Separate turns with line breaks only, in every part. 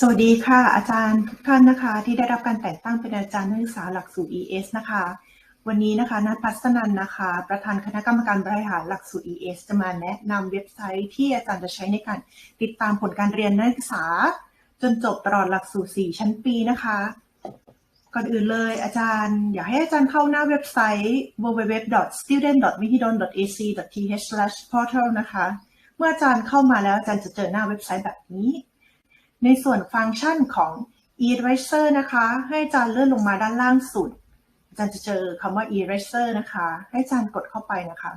สวัสดีค่ะ อาจารย์ทุกท่านนะคะ ที่ได้รับการแต่งตั้งเป็นอาจารย์นักศึกษาหลักสูตร ES นะคะ วันนี้นะคะนัทพัฒนันนะคะ ประธานคณะกรรมการบริหารหลักสูตร ES จะมาแนะนำเว็บไซต์ที่อาจารย์จะใช้ในการติดตามผลการเรียนนักศึกษา จนจบตลอดหลักสูตร 4 ชั้นปีนะคะ ก่อนอื่นเลยอาจารย์ อยากให้อาจารย์เข้าหน้าเว็บไซต์ www.student.mihidol.ac.th/portal นะคะ เมื่ออาจารย์เข้ามาแล้วอาจารย์จะเจอหน้าเว็บไซต์แบบนี้ ในส่วนฟังก์ชันของ eraser นะคะ ให้อาจารย์เลื่อนลงมาด้านล่างสุด อาจารย์จะเจอคำว่า eraser นะคะ ให้อาจารย์กดเข้าไปนะคะ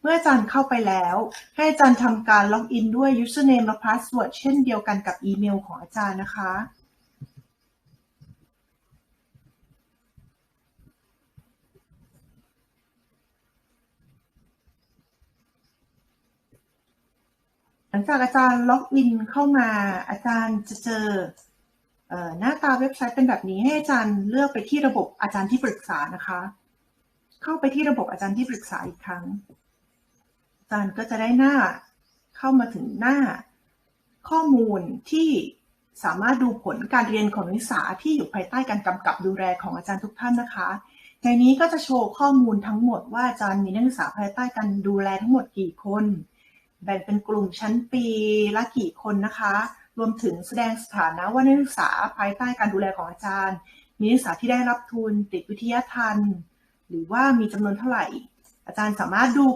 เมื่ออาจารย์เข้าไปแล้ว ให้อาจารย์ทำการล็อกอินด้วย username และ password เช่นเดียวกันกับอีเมลของอาจารย์นะคะ ลังจากอาจารย์ล็อกอินเข้ามาอาจารย์จะเจอเอ่อหน้าตาเว็บไซต์เป็นแบบนี้ให้อาจารย์เลือกไปที่ระบบอาจารย์ที่ปรึกษานะคะ เข้าไปที่ระบบอาจารย์ที่ปรึกษาอีกครั้ง อาจารย์ก็จะได้หน้าเข้ามาถึงหน้าข้อมูลที่สามารถดูผลการเรียนของนักศึกษาที่อยู่ภายใต้การกำกับดูแลของอาจารย์ทุกท่านนะคะ ในนี้ก็จะโชว์ข้อมูลทั้งหมดว่าอาจารย์มีนักศึกษาภายใต้การดูแลทั้งหมดกี่คน แบ่งเป็นกลุ่มชั้นปีละกี่คนนะคะ รวมถึงแสดงสถานะว่านักศึกษาภายใต้การดูแลของอาจารย์ มีนักศึกษาที่ได้รับทุนติดวิทยาทัน หรือว่ามีจำนวนเท่าไหร่ อาจารย์สามารถดู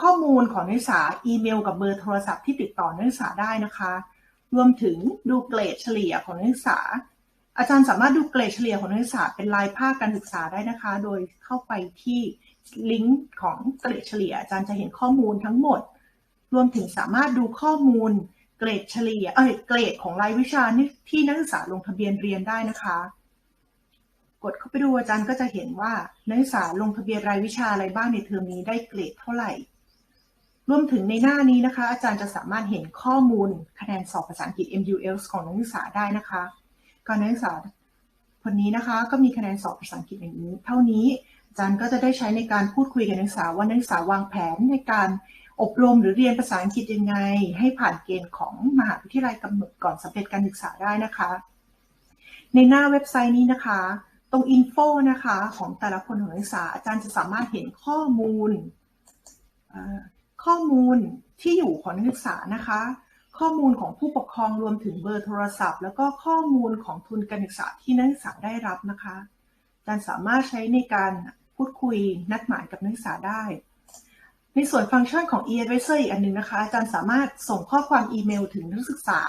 ข้อมูลของนักศึกษาอีเมล กับเบอร์โทรศัพท์ที่ติดต่อนักศึกษาได้นะคะ รวมถึงดูเกรดเฉลี่ยของนักศึกษา อาจารย์สามารถดูเกรดเฉลี่ยของนักศึกษาเป็นรายภาคการศึกษาได้นะคะ โดยเข้าไปที่ลิงก์ของเกรดเฉลี่ยอาจารย์จะเห็นข้อมูลทั้งหมด รวมถึงสามารถดูข้อมูลเกรดเฉลี่ย เอ้ย เกรดของรายวิชาที่นักศึกษาลงทะเบียนเรียนได้นะคะ กดเข้าไปดูอาจารย์ก็จะเห็นว่านักศึกษาลงทะเบียนรายวิชาอะไรบ้างในเทอมนี้ได้เกรดเท่าไหร่ รวมถึงในหน้านี้นะคะ อาจารย์จะสามารถเห็นข้อมูลคะแนนสอบภาษาอังกฤษ MUL ของนักศึกษาได้นะคะการนักศึกษาคนนี้นะคะก็มีคะแนนสอบภาษาอังกฤษอย่างนี้ เท่านี้อาจารย์ก็จะได้ใช้ในการพูดคุยกับนักศึกษาว่านักศึกษาวางแผนในการ อบรมหรือเรียนภาษาอังกฤษยังไง ให้ผ่านเกณฑ์ของมหาวิทยาลัยกำหนดก่อนสำเร็จการศึกษาได้นะคะ ในหน้าเว็บไซต์นี้นะคะ ตรงอินโฟนะคะของแต่ละคนของนักศึกษาอาจารย์จะสามารถเห็นข้อมูลข้อมูลที่อยู่ของนักศึกษานะคะ ข้อมูลของผู้ปกครองรวมถึงเบอร์โทรศัพท์ แล้วก็ข้อมูลของทุนการศึกษาที่นักศึกษาได้รับนะคะอาจารย์สามารถใช้ในการพูดคุยนัดหมายกับนักศึกษาได้ ในส่วนฟังก์ชันของ e-advisor อีกอันหนึ่งนะคะ อาจารย์สามารถส่งข้อความอีเมลถึงนักศึกษา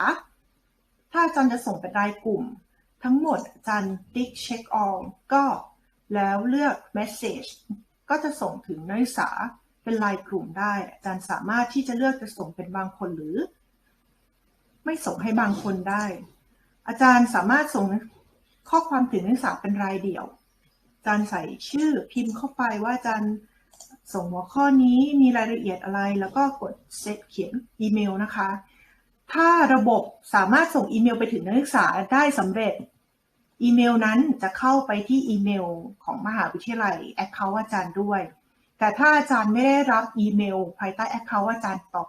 ถ้าอาจารย์จะส่งเป็นรายกลุ่ม ทั้งหมดอาจารย์ติ๊ก check all ก็แล้วเลือก message ก็จะส่งถึงนักศึกษาเป็นรายกลุ่มได้ อาจารย์สามารถที่จะเลือกจะส่งเป็นบางคนหรือ ไม่ส่งให้บางคนได้ อาจารย์สามารถส่งข้อความถึงนักศึกษาเป็นรายเดี่ยว อาจารย์ใส่ชื่อพิมพ์เข้าไปว่าอาจารย์ ส่งหัวข้อนี้มีรายละเอียดอะไร แล้วก็กดเซตเขียนอีเมลนะคะ ถ้าระบบสามารถส่งอีเมลไปถึงนักศึกษาได้สำเร็จ อีเมลนั้นจะเข้าไปที่อีเมลของมหาวิทยาลัยแอคเคาท์อาจารย์ด้วย แต่ถ้าอาจารย์ไม่ได้รับอีเมล ภายใต้แอคเคาท์อาจารย์ตอบ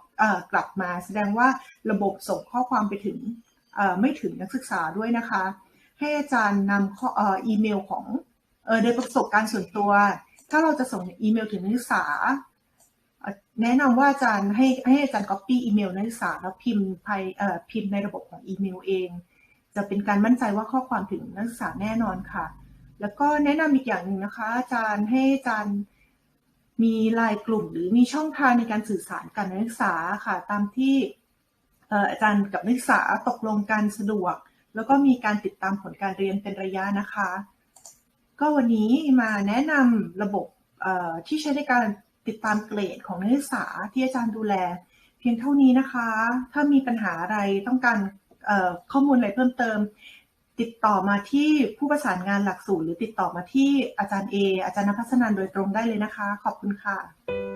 กลับมา แสดงว่าระบบส่งข้อความไปถึงไม่ถึงนักศึกษาด้วยนะคะ ให้อาจารย์นำข้อเอ่ออีเมลของออโดยประสบการณ์ส่วนตัว ถ้าเราจะส่งอีเมลถึงนักศึกษา แนะนำว่าอาจารย์ให้ให้อาจารย์ copy อีเมลนักศึกษาแล้วพิมพ์ภายเอ่อพิมพ์ในระบบของอีเมลเอง จะเป็นการมั่นใจว่าข้อความถึงนักศึกษาแน่นอนค่ะ แล้วก็แนะนำอีกอย่างหนึ่งนะคะ อาจารย์ให้อาจารย์มีไลน์กลุ่มหรือมีช่องทางในการสื่อสารกับนักศึกษาค่ะ ตามที่อาจารย์กับนักศึกษาตกลงกันสะดวก แล้วก็มีการติดตามผลการเรียนเป็นระยะนะคะ ก็วันนี้มาแนะนำระบบที่ใช้ในการติดตามเกรดของนักศึกษาที่อาจารย์ดูแล เพียงเท่านี้นะคะ ถ้ามีปัญหาอะไรต้องการข้อมูลอะไรเพิ่มเติม ติดต่อมาที่ผู้ประสานงานหลักสูตร หรือติดต่อมาที่อาจารย์เออาจารย์นภัสนันโดยตรงได้เลยนะคะ ขอบคุณค่ะ